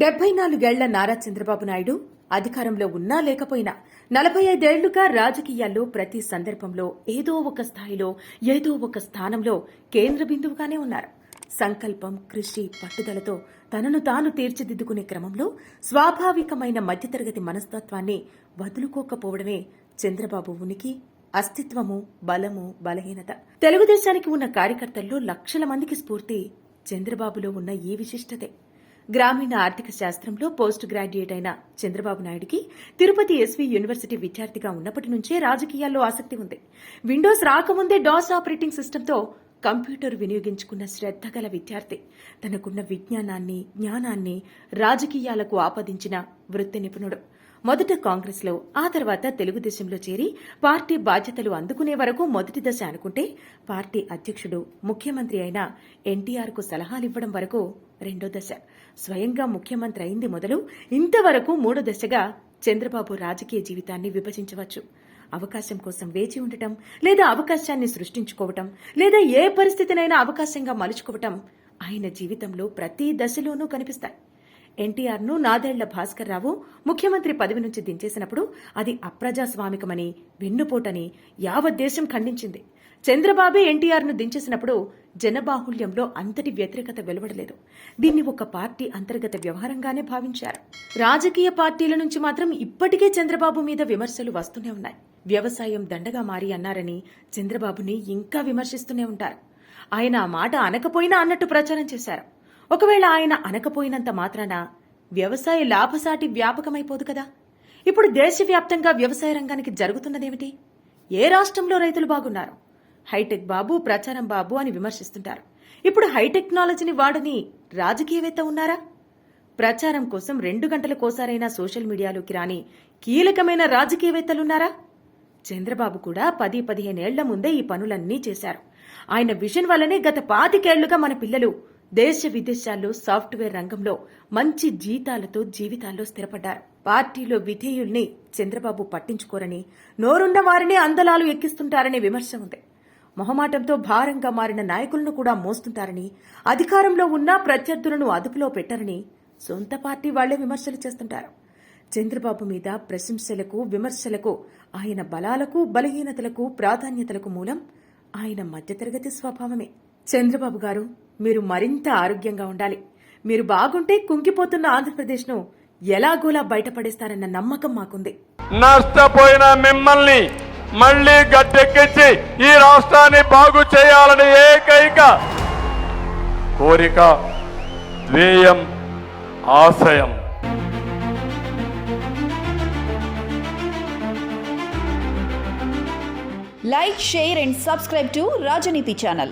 డెబ్బై నాలుగేళ్ళ నారా చంద్రబాబు నాయుడు అధికారంలో ఉన్నా లేకపోయినా నలభై ఐదేళ్ళుగా రాజకీయాల్లో ప్రతి సందర్భంలో ఏదో ఒక స్థాయిలో ఏదో ఒక స్థానంలో కేంద్ర బిందువుగానే ఉన్నారు. సంకల్పం కృషి పట్టుదలతో తనను తాను తీర్చిదిద్దుకునే క్రమంలో స్వాభావికమైన మధ్యతరగతి మనస్తత్వాన్ని వదులుకోకపోవడమే చంద్రబాబు ఉనికి అస్తిత్వము బలము బలహీనత. తెలుగుదేశానికి ఉన్న కార్యకర్తల్లో లక్షల మందికి స్ఫూర్తి చంద్రబాబులో ఉన్న ఈ విశిష్టతే. గ్రామీణ ఆర్థిక శాస్త్రంలో పోస్ట్ గ్రాడ్యుయేట్ అయిన చంద్రబాబు నాయుడికి తిరుపతి ఎస్వీ యూనివర్సిటీ విద్యార్థిగా ఉన్నప్పటి నుంచే రాజకీయాల్లో ఆసక్తి ఉంది. విండోస్ రాకముందే డాస్ ఆపరేటింగ్ సిస్టంతో కంప్యూటర్ వినియోగించుకున్న శ్రద్ధ గల విద్యార్థి. తనకున్న విజ్ఞానాన్ని జ్ఞానాన్ని రాజకీయాలకు ఆపాదించిన వృత్తి నిపుణుడు. మొదట కాంగ్రెస్లో ఆ తర్వాత తెలుగుదేశంలో చేరి పార్టీ బాధ్యతలు అందుకునే వరకు మొదటి దశ అనుకుంటే పార్టీ అధ్యక్షుడు ముఖ్యమంత్రి అయిన ఎన్టీఆర్కు సలహాలివ్వడం వరకు రెండో దశ. స్వయంగా ముఖ్యమంత్రి అయింది మొదలు ఇంతవరకు మూడో దశగా చంద్రబాబు రాజకీయ జీవితాన్ని విభజించవచ్చు. అవకాశం కోసం వేచి ఉండటం లేదా అవకాశాన్ని సృష్టించుకోవటం లేదా ఏ పరిస్థితినైనా అవకాశంగా మలుచుకోవటం ఆయన జీవితంలో ప్రతి దశలోనూ కనిపిస్తాయి. ఎన్టీఆర్ను నాదేళ్ళ భాస్కర్ రావు ముఖ్యమంత్రి పదవి నుంచి దించేసినప్పుడు అది అప్రజాస్వామికమని వెన్నుపోటని యావత్ దేశం ఖండించింది. చంద్రబాబే ఎన్టీఆర్ను దించేసినప్పుడు జనబాహుళ్యంలో అంతటి వ్యతిరేకత వెలువడలేదు. దీన్ని ఒక పార్టీ అంతర్గత వ్యవహారంగానే భావించారు. రాజకీయ పార్టీల నుంచి మాత్రం ఇప్పటికే చంద్రబాబు మీద విమర్శలు వస్తూనే ఉన్నాయి. వ్యవసాయం దండగా మారి అన్నారని చంద్రబాబుని ఇంకా విమర్శిస్తూనే ఉంటారు. ఆయన ఆ మాట అనకపోయినా అన్నట్టు ప్రచారం చేశారు. ఒకవేళ ఆయన అనకపోయినంత మాత్రాన వ్యవసాయ లాభసాటి వ్యాపకమైపోదు కదా. ఇప్పుడు దేశవ్యాప్తంగా వ్యవసాయ రంగానికి జరుగుతున్నదేమిటి? ఏ రాష్ట్రంలో రైతులు బాగున్నారు? హైటెక్ బాబు ప్రచారం బాబు అని విమర్శిస్తుంటారు. ఇప్పుడు హైటెక్నాలజీని వాడని రాజకీయవేత్త ఉన్నారా? ప్రచారం కోసం రెండు గంటలకోసారైనా సోషల్ మీడియాలోకి రాని కీలకమైన రాజకీయవేత్తలున్నారా? చంద్రబాబు కూడా పది పదిహేనేళ్ళ ముందే ఈ పనులన్నీ చేశారు. ఆయన విజన్ వల్లనే గత పాతికేళ్ళుగా మన పిల్లలు దేశ విదేశాల్లో సాఫ్ట్వేర్ రంగంలో మంచి జీతాలతో జీవితాల్లో స్థిరపడ్డారు. పార్టీలో విధేయుల్ని చంద్రబాబు పట్టించుకోరని నోరున్న వారిని అందలాలు ఎక్కిస్తుంటారనే విమర్శ ఉంది. మొహమాటంతో భారంగా మారిన నాయకులను కూడా మోస్తుంటారని అధికారంలో ఉన్న ప్రత్యర్థులను అదుపులో పెట్టరని సొంత పార్టీ వాళ్ళే విమర్శలు చేస్తుంటారు. చంద్రబాబు మీద ప్రశంసలకు విమర్శలకు ఆయన బలాలకు బలహీనతలకు ప్రాధాన్యతలకు మూలం ఆయన మధ్యతరగతి స్వభావమే. చంద్రబాబు గారు మీరు మరింత ఆరోగ్యంగా ఉండాలి. మీరు బాగుంటే కుంగిపోతున్న ఆంధ్రప్రదేశ్ను ఎలాగోలా బయటపడేస్తారన్న నమ్మకం మాకుంది. నష్టపోయిన మిమ్మల్ని మళ్ళీ గట్టెక్కించి ఈ రాష్ట్రాన్ని బాగు చేయాలని ఏకైక కోరిక ధ్యేయం ఆశయం. Like, share, and subscribe to Rajaniti channel.